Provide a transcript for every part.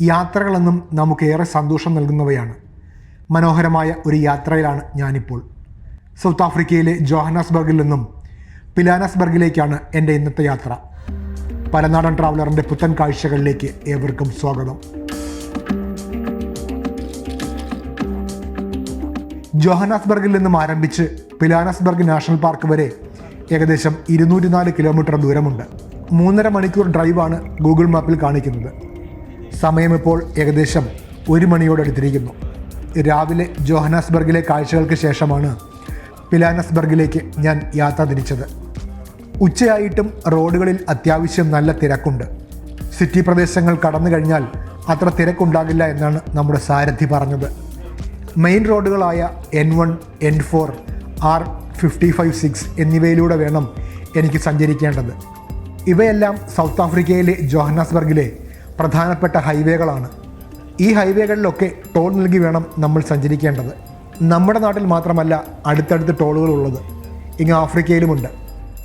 യാത്രകളെന്നും നമുക്കേറെ സന്തോഷം നൽകുന്നവയാണ്. മനോഹരമായ ഒരു യാത്രയിലാണ് ഞാനിപ്പോൾ. സൗത്ത് ആഫ്രിക്കയിലെ ജോഹനാസ്ബർഗിൽ നിന്നും പിലാനസ്ബർഗിലേക്കാണ് എന്റെ ഇന്നത്തെ യാത്ര. പലനാടൻ ട്രാവലറിന്റെ പുത്തൻ കാഴ്ചകളിലേക്ക് ഏവർക്കും സ്വാഗതം. ജോഹനാസ്ബർഗിൽ നിന്നും ആരംഭിച്ച് പിലാനസ്ബർഗ് നാഷണൽ പാർക്ക് വരെ ഏകദേശം ഇരുന്നൂറ്റി നാല് കിലോമീറ്റർ ദൂരമുണ്ട്. മൂന്നര മണിക്കൂർ ഡ്രൈവാണ് ഗൂഗിൾ മാപ്പിൽ കാണിക്കുന്നത്. സമയം ഇപ്പോൾ ഏകദേശം ഒരു മണിയോടടുത്തിരിക്കുന്നു രാവിലെ ജോഹനാസ്ബർഗിലെ കാഴ്ചകൾക്ക് ശേഷമാണ് പിലാനസ്ബർഗിലേക്ക് ഞാൻ യാത്ര തിരിച്ചത്. ഉച്ചയായിട്ടും റോഡുകളിൽ അത്യാവശ്യം നല്ല തിരക്കുണ്ട്. സിറ്റി പ്രദേശങ്ങൾ കടന്നു കഴിഞ്ഞാൽ അത്ര തിരക്കുണ്ടാകില്ല എന്നാണ് നമ്മുടെ സാരഥി പറഞ്ഞത്. Main റോഡുകളായ N one N four R fifty five six എന്നിവയിലൂടെ വേണം എനിക്ക് സഞ്ചരിക്കേണ്ടത്. ഇവയെല്ലാം സൗത്ത് ആഫ്രിക്കയിലെ ജോഹന്നാസ്ബർഗിലെ പ്രധാനപ്പെട്ട ഹൈവേകളാണ്. ഈ ഹൈവേകളിലൊക്കെ ടോൾ നൽകി വേണം നമ്മൾ സഞ്ചരിക്കേണ്ടത്. നമ്മുടെ നാട്ടിൽ മാത്രമല്ല അടുത്തടുത്ത് ടോളുകളുള്ളത്. ഇങ്ങ് ആഫ്രിക്കയിലുമുണ്ട്.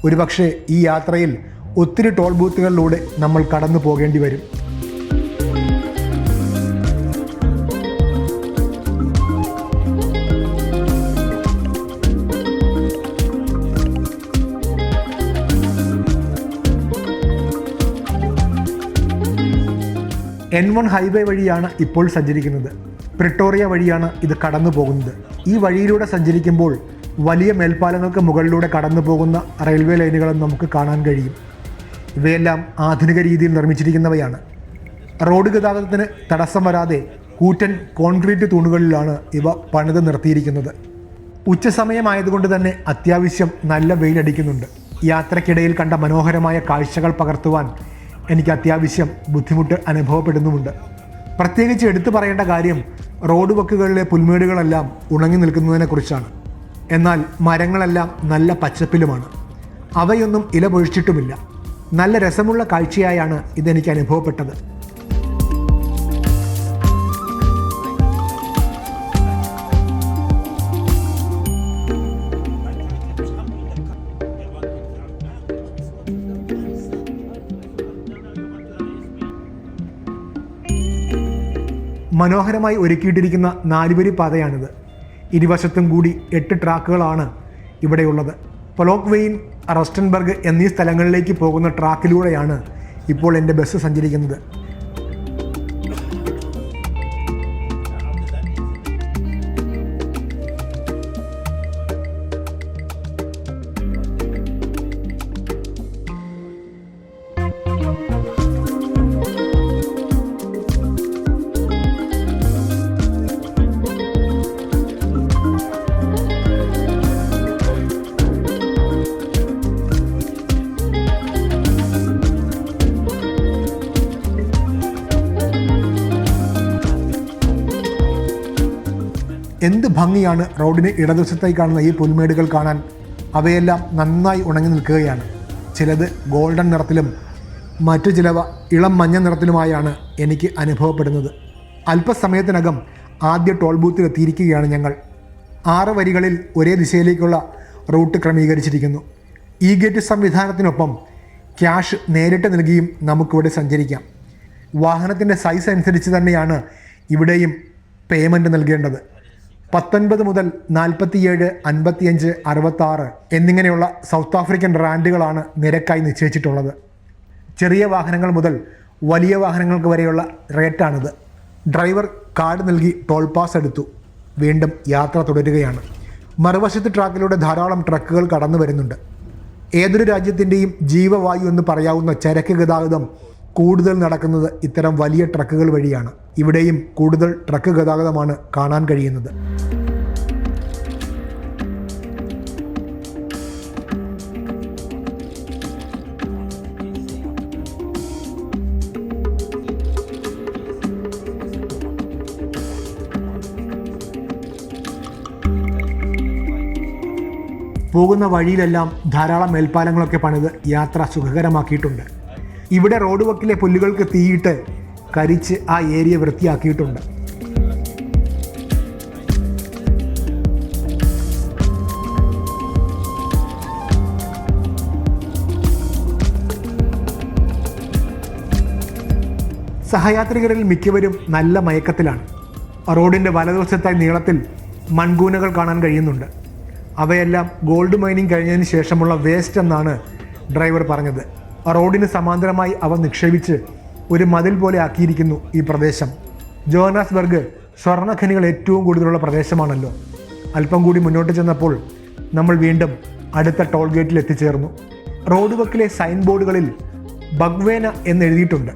ഒരുപക്ഷെ ഈ യാത്രയിൽ ഒത്തിരി ടോൾ ബൂത്തുകളിലൂടെ നമ്മൾ കടന്നു പോകേണ്ടി വരും. വൺ ഹൈവേ വഴിയാണ് ഇപ്പോൾ സഞ്ചരിക്കുന്നത്. പ്രിട്ടോറിയ വഴിയാണ് ഇത് കടന്നു പോകുന്നത് ഈ വഴിയിലൂടെ സഞ്ചരിക്കുമ്പോൾ വലിയ മേൽപ്പാലങ്ങൾക്ക് മുകളിലൂടെ കടന്നു പോകുന്ന റെയിൽവേ ലൈനുകളും നമുക്ക് കാണാൻ കഴിയും. ഇവയെല്ലാം ആധുനിക രീതിയിൽ നിർമ്മിച്ചിരിക്കുന്നവയാണ്. റോഡ് ഗതാഗതത്തിന് തടസ്സം വരാതെ കൂറ്റൻ കോൺക്രീറ്റ് തൂണുകളിലാണ് ഇവ പണിത് നിർത്തിയിരിക്കുന്നത്. ഉച്ചസമയമായതുകൊണ്ട് തന്നെ അത്യാവശ്യം നല്ല വെയിലടിക്കുന്നുണ്ട്. യാത്രക്കിടയിൽ കണ്ട മനോഹരമായ കാഴ്ചകൾ പകർത്തുവാൻ എനിക്ക് അത്യാവശ്യം ബുദ്ധിമുട്ട് അനുഭവപ്പെടുന്നുമുണ്ട്. പ്രത്യേകിച്ച് എടുത്തു പറയേണ്ട കാര്യം റോഡ് വക്കുകളിലെ പുൽമേടുകളെല്ലാം ഉണങ്ങി നിൽക്കുന്നതിനെക്കുറിച്ചാണ് എന്നാൽ മരങ്ങളെല്ലാം നല്ല പച്ചപ്പിലുമാണ്. അവയൊന്നും ഇല പൊഴിച്ചിട്ടുമില്ല നല്ല രസമുള്ള കാഴ്ചയായാണ് ഇതെനിക്ക് അനുഭവപ്പെട്ടത്. മനോഹരമായി ഒരുക്കിയിട്ടിരിക്കുന്ന നാലുവരി പാതയാണിത്. ഇരുവശത്തും കൂടി എട്ട് ട്രാക്കുകളാണ് ഇവിടെയുള്ളത്. പൊലോക്വെയിൻ റസ്റ്റൻബർഗ് എന്നീ സ്ഥലങ്ങളിലേക്ക് പോകുന്ന ട്രാക്കിലൂടെയാണ് ഇപ്പോൾ എന്റെ ബസ് സഞ്ചരിക്കുന്നത്. എന്ത് ഭംഗിയാണ് റോഡിന് ഇടതുവശത്തായി കാണുന്ന ഈ പുൽമേടുകൾ കാണാൻ? അവയെല്ലാം നന്നായി ഉണങ്ങി നിൽക്കുകയാണ്. ചിലത് ഗോൾഡൻ നിറത്തിലും മറ്റു ചിലവ ഇളം മഞ്ഞ നിറത്തിലുമായാണ് എനിക്ക് അനുഭവപ്പെടുന്നത്. അല്പസമയത്തിനകം ആദ്യ ടോൾ ബൂത്തിൽ എത്തിയിരിക്കുകയാണ് ഞങ്ങൾ. ആറ് വരികളിൽ ഒരേ ദിശയിലേക്കുള്ള റൂട്ട് ക്രമീകരിച്ചിരിക്കുന്നു. ഇ ഗേറ്റ് സംവിധാനത്തിനൊപ്പം ക്യാഷ് നേരിട്ട് നൽകിയും നമുക്കിവിടെ സഞ്ചരിക്കാം. വാഹനത്തിന്റെ സൈസ് അനുസരിച്ച് തന്നെയാണ് ഇവിടെയും പേയ്മെന്റ് നൽകേണ്ടത്. പത്തൊൻപത് മുതൽ നാൽപ്പത്തിയേഴ് അൻപത്തിയഞ്ച് അറുപത്താറ് എന്നിങ്ങനെയുള്ള സൗത്ത് ആഫ്രിക്കൻ റാൻഡുകളാണ് നിരക്കായി നിശ്ചയിച്ചിട്ടുള്ളത്. ചെറിയ വാഹനങ്ങൾ മുതൽ വലിയ വാഹനങ്ങൾക്ക് വരെയുള്ള റേറ്റാണിത്. ഡ്രൈവർ കാർഡ് നൽകി ടോൾ പാസ് എടുത്തു. വീണ്ടും യാത്ര തുടരുകയാണ്. മറുവശത്ത് ട്രാക്കിലൂടെ ധാരാളം ട്രക്കുകൾ കടന്നു വരുന്നുണ്ട് ഏതൊരു രാജ്യത്തിന്റെയും ജീവവായു എന്ന് പറയാവുന്ന ചരക്ക് ഗതാഗതം കൂടുതൽ നടക്കുന്നത് ഇത്തരം വലിയ ട്രക്കുകൾ വഴിയാണ്. ഇവിടെയും കൂടുതൽ ട്രക്ക് ഗതാഗതമാണ് കാണാൻ കഴിയുന്നത്. പോകുന്ന വഴിയിലെല്ലാം ധാരാളം മേൽപ്പാലങ്ങളൊക്കെ പണിത് യാത്ര സുഖകരമാക്കിയിട്ടുണ്ട്. ഇവിടെ റോഡ് വക്കിലെ പുല്ലുകൾക്ക് തീയിട്ട് കരിച്ച് ആ ഏരിയ വൃത്തിയാക്കിയിട്ടുണ്ട്. സഹയാത്രികരിൽ മിക്കവരും നല്ല മയക്കത്തിലാണ്. റോഡിന്റെ വലതുവശത്തായി നീളത്തിൽ മൺകൂനകൾ കാണാൻ കഴിയുന്നുണ്ട്. അവയെല്ലാം ഗോൾഡ് മൈനിങ് കഴിഞ്ഞതിന് ശേഷമുള്ള വേസ്റ്റ് എന്നാണ് ഡ്രൈവർ പറഞ്ഞത്. റോഡിന് സമാന്തരമായി അവ നിക്ഷേപിച്ച് ഒരു മതിൽ പോലെ ആക്കിയിരിക്കുന്നു ഈ പ്രദേശം. ജോനാസ്ബർഗ് സ്വർണഖനികൾ ഏറ്റവും കൂടുതലുള്ള പ്രദേശമാണല്ലോ. അല്പം കൂടി മുന്നോട്ട് ചെന്നപ്പോൾ നമ്മൾ വീണ്ടും അടുത്ത ടോൾ ഗേറ്റിൽ എത്തിച്ചേർന്നു. റോഡ് വക്കിലെ സൈൻ ബോർഡുകളിൽ ബഗ്വേന എന്നെഴുതിയിട്ടുണ്ട്.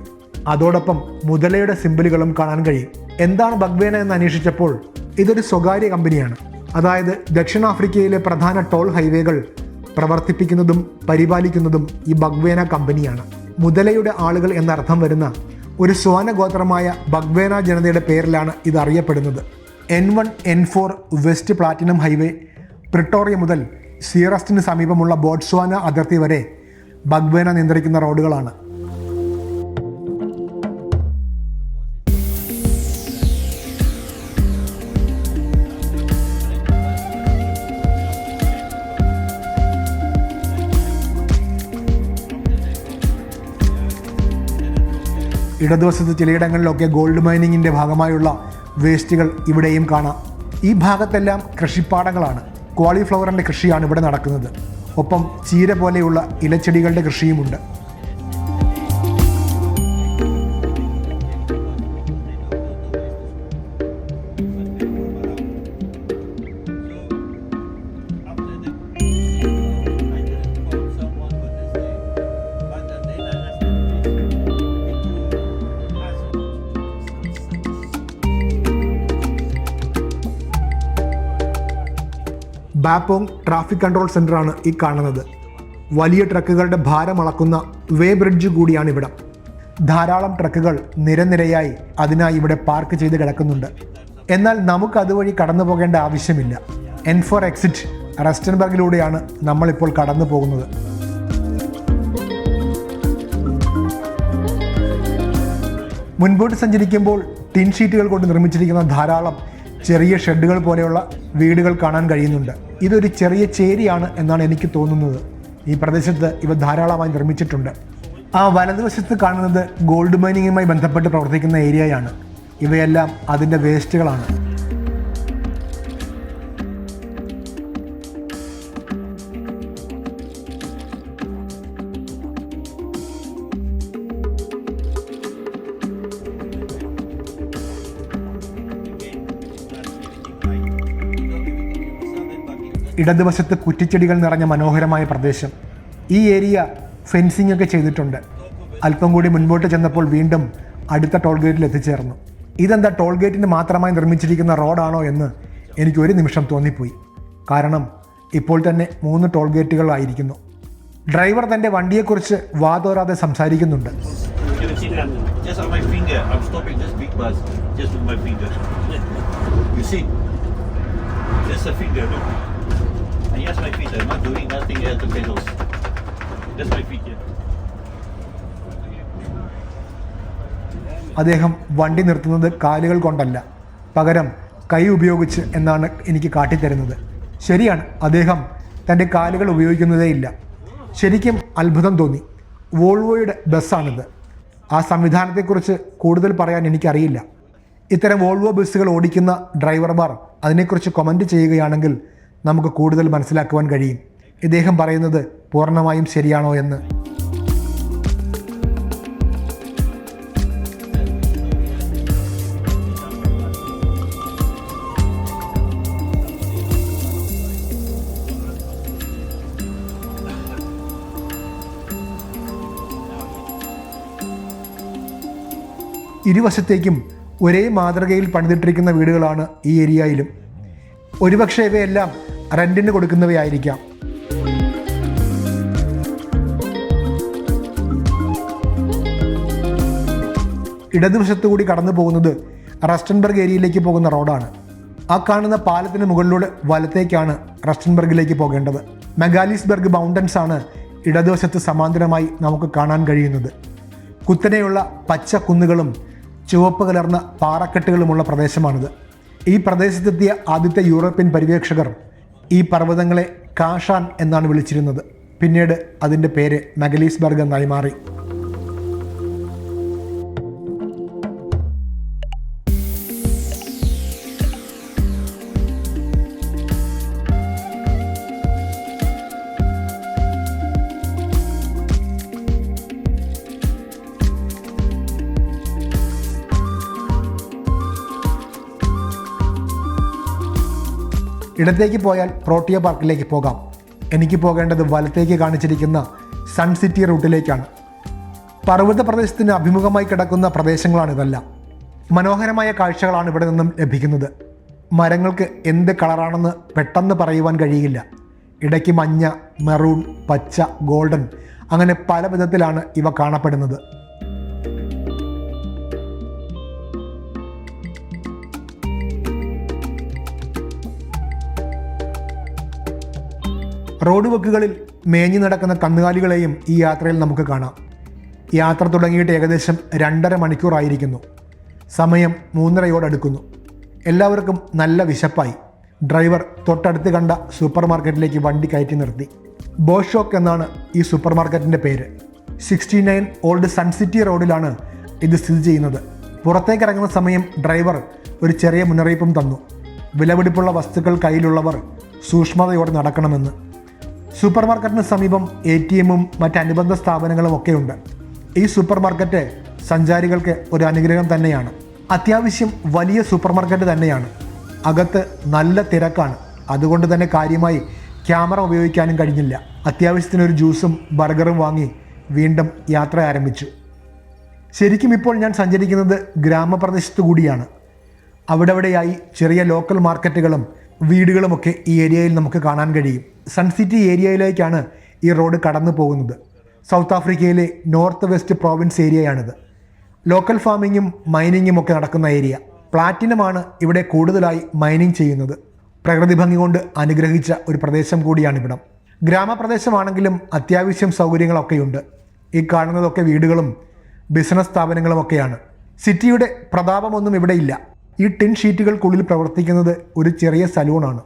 അതോടൊപ്പം മുതലയുടെ സിമ്പിളുകളും കാണാൻ കഴിയും. എന്താണ് ബഗ്വേന എന്ന് അന്വേഷിച്ചപ്പോൾ ഇതൊരു സ്വകാര്യ കമ്പനിയാണ്. അതായത് ദക്ഷിണാഫ്രിക്കയിലെ പ്രധാന ടോൾ ഹൈവേകൾ പ്രവർത്തിപ്പിക്കുന്നതും പരിപാലിക്കുന്നതും ഈ ബഗ്വേന കമ്പനിയാണ്. മുതലയുടെ ആളുകൾ എന്നർത്ഥം വരുന്ന ഒരു സ്വാന ഗോത്രമായ ബഗ്വേന ജനതയുടെ പേരിലാണ് ഇത് അറിയപ്പെടുന്നത്. N one N four west platinum highway Pretoria മുതൽ സീറസ്റ്റിന് സമീപമുള്ള ബോട്സ്വാന അതിർത്തി വരെ ബഗ്വേന നിയന്ത്രിക്കുന്ന റോഡുകളാണ്. ഇടതുവശത്ത് ചിലയിടങ്ങളിലൊക്കെ ഗോൾഡ് മൈനിങ്ങിന്റെ ഭാഗമായുള്ള വേസ്റ്റുകൾ ഇവിടെയും കാണാം. ഈ ഭാഗത്തെല്ലാം കൃഷിപ്പാടങ്ങളാണ്. കോളിഫ്ലവറിന്റെ കൃഷിയാണ് ഇവിടെ നടക്കുന്നത്. ഒപ്പം ചീര പോലെയുള്ള ഇലച്ചെടികളുടെ കൃഷിയുമുണ്ട്. ബാപ്പോങ് ട്രാഫിക് കൺട്രോൾ സെന്ററാണ് ഈ കാണുന്നത്. വലിയ ട്രക്കുകളുടെ ഭാരം അളക്കുന്ന വേ ബ്രിഡ്ജ് കൂടിയാണ് ഇവിടം ധാരാളം ട്രക്കുകൾ നിരനിരയായി അതിനായി ഇവിടെ പാർക്ക് ചെയ്ത് കിടക്കുന്നുണ്ട്. എന്നാൽ നമുക്ക് അതുവഴി കടന്നു പോകേണ്ട ആവശ്യമില്ല. എൻ ഫോർ എക്സിറ്റ് റസ്റ്റൻബർഗിലൂടെയാണ് നമ്മളിപ്പോൾ കടന്നു പോകുന്നത്. മുൻപോട്ട് സഞ്ചരിക്കുമ്പോൾ ടിൻ ഷീറ്റുകൾ കൊണ്ട് നിർമ്മിച്ചിരിക്കുന്ന ധാരാളം ചെറിയ ഷെഡുകൾ പോലെയുള്ള വീടുകൾ കാണാൻ കഴിയുന്നുണ്ട്. ഇതൊരു ചെറിയ ചേരിയാണ് എന്നാണ് എനിക്ക് തോന്നുന്നത്. ഈ പ്രദേശത്ത് ഇവ ധാരാളമായി നിർമ്മിച്ചിട്ടുണ്ട്. ആ വലതുവശത്ത് കാണുന്നത് ഗോൾഡ് മൈനിങ്ങുമായി ബന്ധപ്പെട്ട് പ്രവർത്തിക്കുന്ന ഏരിയയാണ് ഇവയെല്ലാം അതിന്റെ വേസ്റ്റുകളാണ് ഇടതുവശത്ത് കുറ്റിച്ചെടികൾ നിറഞ്ഞ മനോഹരമായ പ്രദേശം. ഈ ഏരിയ ഫെൻസിംഗ് ഒക്കെ ചെയ്തിട്ടുണ്ട്. അല്പം കൂടി മുൻപോട്ട് ചെന്നപ്പോൾ വീണ്ടും അടുത്ത ടോൾ ഗേറ്റിൽ എത്തിച്ചേർന്നു. ഇതെന്താ ടോൾ ഗേറ്റിന് മാത്രമായി നിർമ്മിച്ചിരിക്കുന്ന റോഡാണോ എന്ന് എനിക്ക് ഒരു നിമിഷം തോന്നിപ്പോയി. കാരണം ഇപ്പോൾ തന്നെ മൂന്ന് ടോൾ ഗേറ്റുകളായിരിക്കുന്നു ഡ്രൈവർ തന്റെ വണ്ടിയെക്കുറിച്ച് വാതോരാതെ സംസാരിക്കുന്നുണ്ട്. And yes, my feet. I'm not doing nothing here to pedals. Just my feet here. അദ്ദേഹം വണ്ടി നിർത്തുന്നത് കാലുകൾ കൊണ്ടല്ല പകരം കൈ ഉപയോഗിച്ച് എന്നാണ് എനിക്ക് കാട്ടിത്തരുന്നത് ശരിയാണ് അദ്ദേഹം തന്റെ കാലുകൾ ഉപയോഗിക്കുന്നതേ ഇല്ല ശരിക്കും അത്ഭുതം തോന്നി വോൾവോയുടെ ബസ്സാണിത് ആ സംവിധാനത്തെക്കുറിച്ച് കൂടുതൽ പറയാൻ എനിക്കറിയില്ല ഇത്തരം വോൾവോ ബസ്സുകൾ ഓടിക്കുന്ന ഡ്രൈവർമാർ അതിനെക്കുറിച്ച് കമന്റ് ചെയ്യുകയാണെങ്കിൽ നമുക്ക് കൂടുതൽ മനസ്സിലാക്കുവാൻ കഴിയും. ഇദ്ദേഹം പറയുന്നത് പൂർണമായും ശരിയാണോ എന്ന്. ഇരുവശത്തേക്കും ഒരേ മാതൃകയിൽ പണിതിട്ടിരിക്കുന്ന വീടുകളാണ് ഈ ഏരിയയിലും. ഒരുപക്ഷെ ഇവയെല്ലാം റെന്റിന് കൊടുക്കുന്നവയായിരിക്കാം. ഇടതുവശത്തു കൂടി കടന്നു പോകുന്നത് റസ്റ്റൻബർഗ് ഏരിയയിലേക്ക് പോകുന്ന റോഡാണ്. ആ കാണുന്ന പാലത്തിന് മുകളിലൂടെ വലത്തേക്കാണ് റസ്റ്റൻബർഗിലേക്ക് പോകേണ്ടത്. മെഗാലിസ്ബർഗ് ബൗണ്ടൻസ് ആണ് ഇടതുവശത്ത് സമാന്തരമായി നമുക്ക് കാണാൻ കഴിയുന്നത്. കുത്തനെയുള്ള പച്ച കുന്നുകളും ചുവപ്പ് കലർന്ന പാറക്കെട്ടുകളുമുള്ള പ്രദേശമാണിത്. ഈ പ്രദേശത്തെത്തിയ ആദ്യത്തെ യൂറോപ്യൻ പര്യവേക്ഷകർ ഈ പർവതങ്ങളെ കാഷാൻ എന്നാണ് വിളിച്ചിരുന്നത്. പിന്നീട് അതിന്റെ പേര് മഗലീസ്ബർഗ് എന്നായി മാറി. ഇടത്തേക്ക് പോയാൽ പ്രോട്ടിയ പാർക്കിലേക്ക് പോകാം. എനിക്ക് പോകേണ്ടത് വലത്തേക്ക് കാണിച്ചിരിക്കുന്ന സൺ സിറ്റി റൂട്ടിലേക്കാണ്. പർവത പ്രദേശത്തിന് അഭിമുഖമായി കിടക്കുന്ന പ്രദേശങ്ങളാണ് ഇതല്ല. മനോഹരമായ കാഴ്ചകളാണ് ഇവിടെ നിന്നും ലഭിക്കുന്നത്. മരങ്ങൾക്ക് എന്ത് കളറാണെന്ന് പെട്ടെന്ന് പറയുവാൻ കഴിയില്ല. ഇടയ്ക്ക് മഞ്ഞ മെറൂൺ പച്ച ഗോൾഡൻ അങ്ങനെ പല വിധത്തിലാണ് ഇവ കാണപ്പെടുന്നത്. റോഡ് വക്കുകളിൽ മേഞ്ഞു നടക്കുന്ന കന്നുകാലികളെയും ഈ യാത്രയിൽ നമുക്ക് കാണാം. യാത്ര തുടങ്ങിയിട്ട് ഏകദേശം രണ്ടര മണിക്കൂറായിരിക്കുന്നു. സമയം മൂന്നരയോടടുക്കുന്നു എല്ലാവർക്കും നല്ല വിശപ്പായി. ഡ്രൈവർ തൊട്ടടുത്ത് കണ്ട സൂപ്പർ മാർക്കറ്റിലേക്ക് വണ്ടി കയറ്റി നിർത്തി. ബോഷോക്ക് എന്നാണ് ഈ സൂപ്പർ മാർക്കറ്റിന്റെ പേര്. സിക്സ്റ്റി നയൻ ഓൾഡ് സൺസിറ്റി റോഡിലാണ് ഇത് സ്ഥിതി ചെയ്യുന്നത്. പുറത്തേക്ക് ഇറങ്ങുന്ന സമയം ഡ്രൈവർ ഒരു ചെറിയ മുന്നറിയിപ്പും തന്നു. വിലപിടിപ്പുള്ള വസ്തുക്കൾ കയ്യിലുള്ളവർ സൂക്ഷ്മതയോടെ നടക്കണമെന്ന്. സൂപ്പർ മാർക്കറ്റിന് സമീപം എ ടി എമ്മും മറ്റ് അനുബന്ധ സ്ഥാപനങ്ങളും ഒക്കെ ഉണ്ട് ഈ സൂപ്പർ മാർക്കറ്റ് സഞ്ചാരികൾക്ക് ഒരു അനുഗ്രഹം തന്നെയാണ്. അത്യാവശ്യം വലിയ സൂപ്പർ മാർക്കറ്റ് തന്നെയാണ്. അകത്ത് നല്ല തിരക്കാണ്. അതുകൊണ്ട് തന്നെ കാര്യമായി ക്യാമറ ഉപയോഗിക്കാനും കഴിഞ്ഞില്ല. അത്യാവശ്യത്തിന് ഒരു ജ്യൂസും ബർഗറും വാങ്ങി വീണ്ടും യാത്ര ആരംഭിച്ചു. ശരിക്കും ഇപ്പോൾ ഞാൻ സഞ്ചരിക്കുന്നത് ഗ്രാമപ്രദേശത്തു കൂടിയാണ്. അവിടെവിടെയായി ചെറിയ ലോക്കൽ മാർക്കറ്റുകളും വീടുകളുമൊക്കെ ഈ ഏരിയയിൽ നമുക്ക് കാണാൻ കഴിയും. സൺസിറ്റി ഏരിയയിലേക്കാണ് ഈ റോഡ് കടന്നു പോകുന്നത്. സൗത്ത് ആഫ്രിക്കയിലെ നോർത്ത് വെസ്റ്റ് പ്രോവിൻസ് ഏരിയയാണിത്. ലോക്കൽ ഫാമിങ്ങും മൈനിങ്ങും ഒക്കെ നടക്കുന്ന ഏരിയ. പ്ലാറ്റിനമാണ് ഇവിടെ കൂടുതലായി മൈനിങ് ചെയ്യുന്നത്. പ്രകൃതി ഭംഗി കൊണ്ട് അനുഗ്രഹിച്ച ഒരു പ്രദേശം കൂടിയാണ് ഇവിടം. ഗ്രാമപ്രദേശമാണെങ്കിലും അത്യാവശ്യം സൗകര്യങ്ങളൊക്കെയുണ്ട്. ഈ കാണുന്നതൊക്കെ വീടുകളും ബിസിനസ് സ്ഥാപനങ്ങളും ഒക്കെയാണ് സിറ്റിയുടെ പ്രതാപമൊന്നും ഇവിടെയില്ല ഈ ടിൻ ഷീറ്റുകൾക്കുള്ളിൽ പ്രവർത്തിക്കുന്നത് ഒരു ചെറിയ സലൂണാണ്.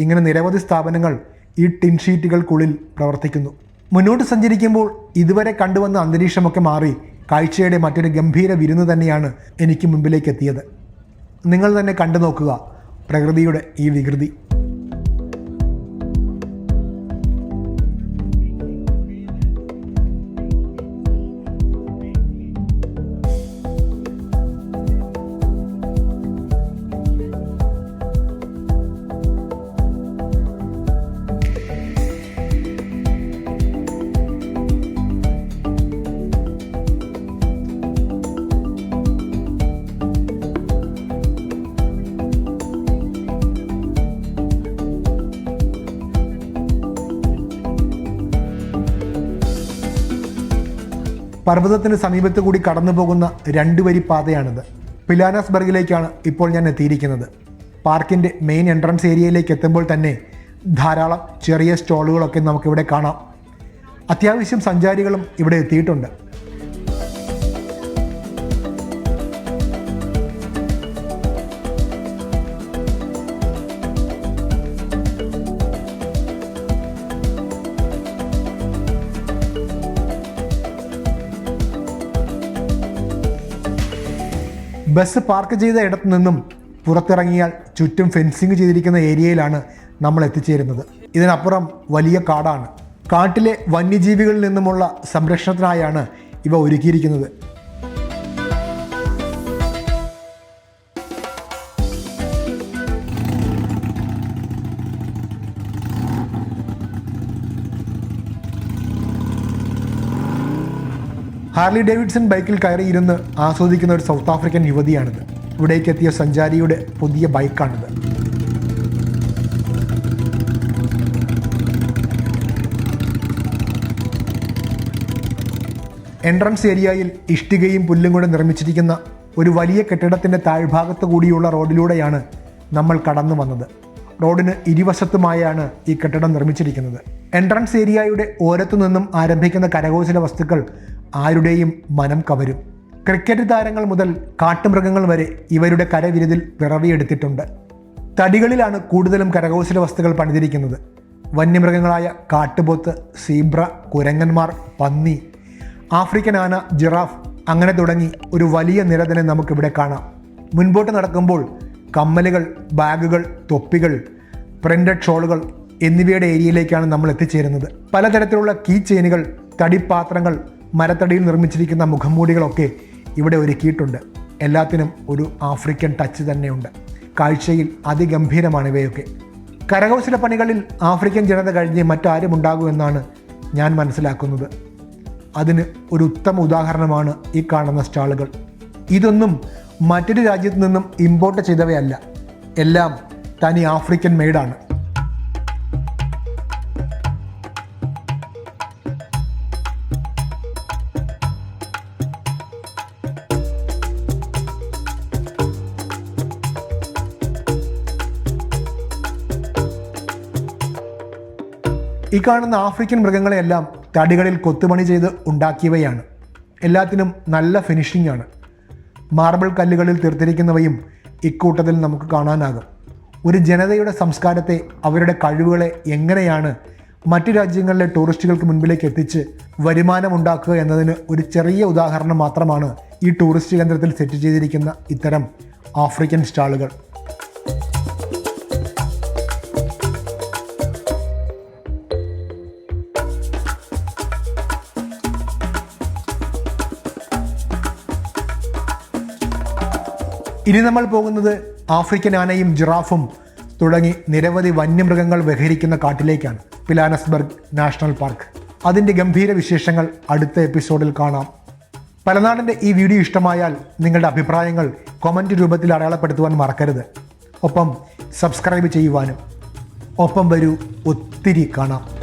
ഇങ്ങനെ നിരവധി സ്ഥാപനങ്ങൾ ഈ ടിൻ ഷീറ്റുകൾക്കുള്ളിൽ പ്രവർത്തിക്കുന്നു. മുന്നോട്ട് സഞ്ചരിക്കുമ്പോൾ ഇതുവരെ കണ്ടുവന്ന അന്തരീക്ഷമൊക്കെ മാറി കാഴ്ചയുടെ മറ്റൊരു ഗംഭീര വിരുന്ന് തന്നെയാണ് എനിക്ക് മുമ്പിലേക്ക് എത്തിയത്. നിങ്ങൾ തന്നെ കണ്ടു നോക്കുക പ്രകൃതിയുടെ ഈ വികൃതി. പർവതത്തിന് സമീപത്ത് കൂടി കടന്നു പോകുന്ന രണ്ട് വരി പാതയാണിത്. പിലാനസ്ബർഗിലേക്കാണ് ഇപ്പോൾ ഞാൻ എത്തിയിരിക്കുന്നത്. പാർക്കിന്റെ മെയിൻ എൻട്രൻസ് ഏരിയയിലേക്ക് എത്തുമ്പോൾ തന്നെ ധാരാളം ചെറിയ സ്റ്റോളുകളൊക്കെ നമുക്കിവിടെ കാണാം. അത്യാവശ്യം സഞ്ചാരികളും ഇവിടെ എത്തിയിട്ടുണ്ട്. ബസ് പാർക്ക് ചെയ്ത ഇടത്തു നിന്നും പുറത്തിറങ്ങിയാൽ ചുറ്റും ഫെൻസിങ് ചെയ്തിരിക്കുന്ന ഏരിയയിലാണ് നമ്മൾ എത്തിച്ചേരുന്നത്. ഇതിനപ്പുറം വലിയ കാടാണ്. കാട്ടിലെ വന്യജീവികളിൽ നിന്നുമുള്ള സംരക്ഷണത്തിനായാണ് ഇവ ഒരുക്കിയിരിക്കുന്നത്. ഹാർലി ഡേവിഡ്സൺ ബൈക്കിൽ കയറി ഇരുന്ന് ആസ്വദിക്കുന്ന ഒരു സൗത്ത് ആഫ്രിക്കൻ യുവതിയാണിത്. ഇവിടേക്ക് എത്തിയ സഞ്ചാരിയുടെ പുതിയ ബൈക്കാണിത്. എൻട്രൻസ് ഏരിയയിൽ ഇഷ്ടികയും പുല്ലും കൊണ്ട് നിർമ്മിച്ചിരിക്കുന്ന ഒരു വലിയ കെട്ടിടത്തിന്റെ താഴ്ഭാഗത്ത് കൂടിയുള്ള റോഡിലൂടെയാണ് നമ്മൾ കടന്നു വന്നത്. റോഡിന് ഇരുവശത്തുമായാണ് ഈ കെട്ടിടം നിർമ്മിച്ചിരിക്കുന്നത്. എൻട്രൻസ് ഏരിയയുടെ ഓരത്തു നിന്നും ആരംഭിക്കുന്ന കരകൗശല വസ്തുക്കൾ ആരുടെയും മനം കവരും. ക്രിക്കറ്റ് താരങ്ങൾ മുതൽ കാട്ടുമൃഗങ്ങൾ വരെ ഇവരുടെ കരവിരുതിൽ പിറവിയെടുത്തിട്ടുണ്ട്. തടികളിലാണ് കൂടുതലും കരകൗശല വസ്തുക്കൾ പണിതിരിക്കുന്നത്. വന്യമൃഗങ്ങളായ കാട്ടുപോത്ത് സീബ്ര കുരങ്ങന്മാർ പന്നി ആഫ്രിക്കൻ ആന ജിറാഫ് അങ്ങനെ തുടങ്ങി ഒരു വലിയ നിര തന്നെ നമുക്കിവിടെ കാണാം. മുൻപോട്ട് നടക്കുമ്പോൾ കമ്മലുകൾ ബാഗുകൾ തൊപ്പികൾ പ്രിന്റഡ് ഷോളുകൾ എന്നിവയുടെ ഏരിയയിലേക്കാണ് നമ്മൾ എത്തിച്ചേരുന്നത്. പലതരത്തിലുള്ള കീ ചെയിനുകൾ തടിപ്പാത്രങ്ങൾ മരത്തടിയിൽ നിർമ്മിച്ചിരിക്കുന്ന മുഖംമൂടികളൊക്കെ ഇവിടെ ഒരുക്കിയിട്ടുണ്ട്. എല്ലാത്തിനും ഒരു ആഫ്രിക്കൻ ടച്ച് തന്നെയുണ്ട്. കാഴ്ചയിൽ അതിഗംഭീരമാണ് ഇവയൊക്കെ. കരകൗശല പണികളിൽ ആഫ്രിക്കൻ ജനത കഴിഞ്ഞ് മറ്റാരും ഉണ്ടാകുമെന്നാണ് ഞാൻ മനസ്സിലാക്കുന്നത്. അതിന് ഒരു ഉത്തമ ഉദാഹരണമാണ് ഈ കാണുന്ന സ്റ്റാളുകൾ. ഇതൊന്നും മറ്റൊരു രാജ്യത്തു നിന്നും ഇമ്പോർട്ട് ചെയ്തവയല്ല. എല്ലാം തനി ആഫ്രിക്കൻ മെയ്ഡാണ് ഈ കാണുന്ന ആഫ്രിക്കൻ മൃഗങ്ങളെയെല്ലാം തടികളിൽ കൊത്തുപണി ചെയ്ത് ഉണ്ടാക്കിയവയാണ്. എല്ലാത്തിനും നല്ല ഫിനിഷിംഗ് ആണ്. മാർബിൾ കല്ലുകളിൽ തീർത്തിരിക്കുന്നവയും ഇക്കൂട്ടത്തിൽ നമുക്ക് കാണാനാകും. ഒരു ജനതയുടെ സംസ്കാരത്തെ അവരുടെ കഴിവുകളെ എങ്ങനെയാണ് മറ്റു രാജ്യങ്ങളിലെ ടൂറിസ്റ്റുകൾക്ക് മുൻപിലേക്ക് എത്തിച്ച് വരുമാനമുണ്ടാക്കുക എന്നതിന് ഒരു ചെറിയ ഉദാഹരണം മാത്രമാണ് ഈ ടൂറിസ്റ്റ് കേന്ദ്രത്തിൽ സെറ്റ് ചെയ്തിരിക്കുന്ന ഇത്തരം ആഫ്രിക്കൻ സ്റ്റാളുകൾ. ഇനി നമ്മൾ പോകുന്നത് ആഫ്രിക്കൻ ആനയും ജിറാഫും തുടങ്ങി നിരവധി വന്യമൃഗങ്ങൾ വിഹരിക്കുന്ന കാട്ടിലേക്കാണ് പിലാനസ്ബർഗ് നാഷണൽ പാർക്ക്. അതിന്റെ ഗംഭീര വിശേഷങ്ങൾ അടുത്ത എപ്പിസോഡിൽ കാണാം. പലനാടിന്റെ ഈ വീഡിയോ ഇഷ്ടമായാൽ നിങ്ങളുടെ അഭിപ്രായങ്ങൾ കൊമന്റ് രൂപത്തിൽ അടയാളപ്പെടുത്തുവാൻ മറക്കരുത്. ഒപ്പം സബ്സ്ക്രൈബ് ചെയ്യുവാനും. ഒപ്പം വരൂ ഒത്തിരി കാണാം.